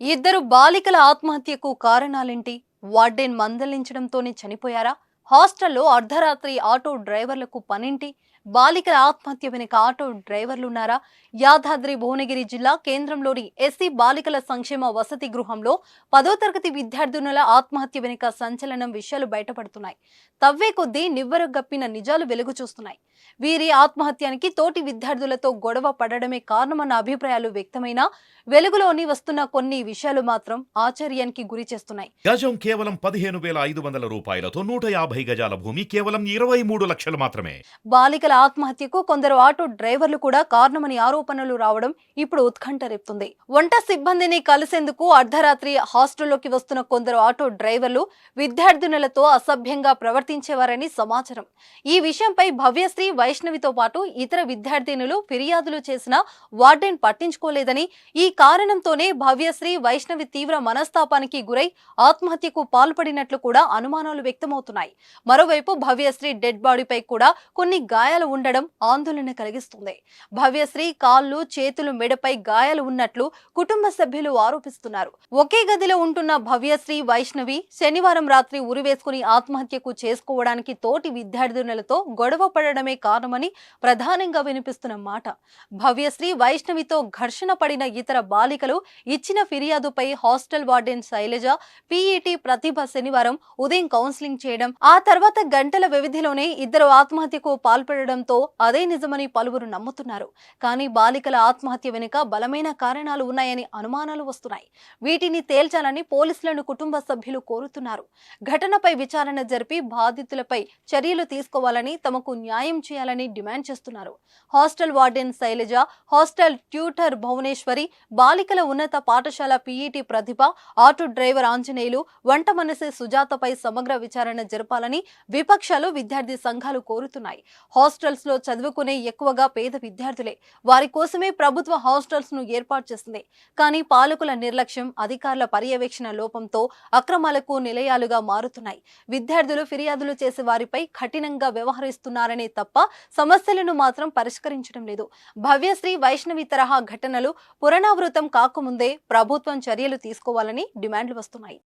ఇద్దరు బాలికల ఆత్మహత్యకు కారణాలేంటి? వార్డెన్ మందలించడంతోనే చనిపోయారా? హాస్టల్లో అర్ధరాత్రి ఆటో డ్రైవర్లకు పనింటి? బాలికల ఆత్మహత్య వెనుక ఆటో డ్రైవర్లున్నారా? యాదాద్రి భువనగిరి జిల్లా కేంద్రంలోని ఎస్సీ బాలికల సంక్షేమ వసతి గృహంలో పదో తరగతి విద్యార్థినుల ఆత్మహత్య వెనుక సంచలనం విషయాలు బయటపడుతున్నాయి. తవ్వే కొద్దీ నివ్వరగప్పిన నిజాలు వెలుగు చూస్తున్నాయి. వీరి ఆత్మహత్యానికి తోటి విద్యార్థులతో గొడవ పడడమే కారణమన్న అభిప్రాయాలు వ్యక్తమైనా వెలుగులోని వస్తున్న కొన్ని విషయాలు మాత్రం ఆశ్చర్యానికి గురి చేస్తున్నాయి. గజం కేవలం పదిహేను వేల ఐదు వందల రూపాయలతో నూట యాభై గజాల భూమి కేవలం ఇరవై మూడు లక్షలు మాత్రమే. బాలికల ఆత్మహత్యకు కొందరు ఆటో డ్రైవర్లు కూడా కారణమని ఆరోపణలు రావడం ఇప్పుడు ఉత్కంఠ రేపుతుంది. వంట సిబ్బందిని కలిసేందుకు అర్ధరాత్రి హాస్టల్లోకి వస్తున్న కొందరు ఆటో డ్రైవర్లు విద్యార్థినులతో అసభ్యంగా ప్రవర్తించేవారని సమాచారం. ఈ విషయంపై భవ్యశ్రీ వైష్ణవితో పాటు ఇతర విద్యార్థినులు ఫిర్యాదులు చేసినా వార్డెన్ పట్టించుకోలేదని ఈ కారణంతోనే భవ్యశ్రీ వైష్ణవి తీవ్ర మనస్తాపానికి గురై ఆత్మహత్యకు పాల్పడినట్లు కూడా అనుమానాలు వ్యక్తమవుతున్నాయి. మరోవైపు భవ్యశ్రీ డెడ్ బాడీపై కూడా కొన్ని గాయాలు ఉండడం ఆందోళన కలిగిస్తుంది. భవ్యశ్రీ కాళ్ళు చేతులు మెడపై గాయాలు ఉన్నట్లు కుటుంబ సభ్యులు ఆరోపిస్తున్నారు. ఒకే గదిలో ఉంటున్న భవ్యశ్రీ వైష్ణవి శనివారం రాత్రి ఉరివేసుకుని ఆత్మహత్యకు చేసుకోవడానికి తోటి విద్యార్థినులతో గొడవ పడడమే కారణమని ప్రధానంగా వినిపిస్తున్న మాట. భవ్యశ్రీ వైష్ణవితో ఘర్షణ పడిన ఇతర బాలికలు ఇచ్చిన ఫిర్యాదుపై hostel warden Sailaja PET Pratibha శనివారం ఉదయం కౌన్సిలింగ్ చేయడం ఆ తర్వాత గంటల వ్యవధిలోనే ఇద్దరు ఆత్మహత్యకు పాల్పడడంతో అదే నిజమని పలువురు నమ్ముతున్నారు. కానీ బాలికల ఆత్మహత్య వెనుక బలమైన కారణాలు ఉన్నాయని అనుమానాలు వస్తున్నాయి. వీటిని తేల్చాలని పోలీసులను కుటుంబ సభ్యులు కోరుతున్నారు. ఘటనపై విచారణ జరిపి బాధితులపై చర్యలు తీసుకోవాలని తమకు న్యాయం చేయాలని డిమాండ్ చేస్తున్నారు. Hostel warden Sailaja hostel tutor Bhuvaneswari బాలికల ఉన్నత పాఠశాల PET Pratibha auto driver Anjaneyulu వంట మనసి సుజాతపై సమగ్ర విచారణ జరపాలని విపక్షాలు విద్యార్థి సంఘాలు కోరుతున్నాయి. హాస్టల్స్లో చదువుకునే ఎక్కువగా పేద విద్యార్థులే. వారి కోసమే ప్రభుత్వ హాస్టల్స్ను ఏర్పాటు చేసింది. కానీ పాలకుల నిర్లక్ష్యం అధికారుల పర్యవేక్షణ లోపంతో అక్రమాలకు నిలయాలుగా మారుతున్నాయి. విద్యార్థులు ఫిర్యాదులు చేసే వారిపై కఠినంగా వ్యవహరిస్తున్నారనే తప్ప సమస్యలను మాత్రం పరిష్కరించడం లేదు. భవ్యశ్రీ వైష్ణవి తరహా ఘటనలు పునరావృతం కాకముందే ప్రభుత్వం చర్యలు తీసుకోవాలని డిమాండ్లు వస్తున్నాయి.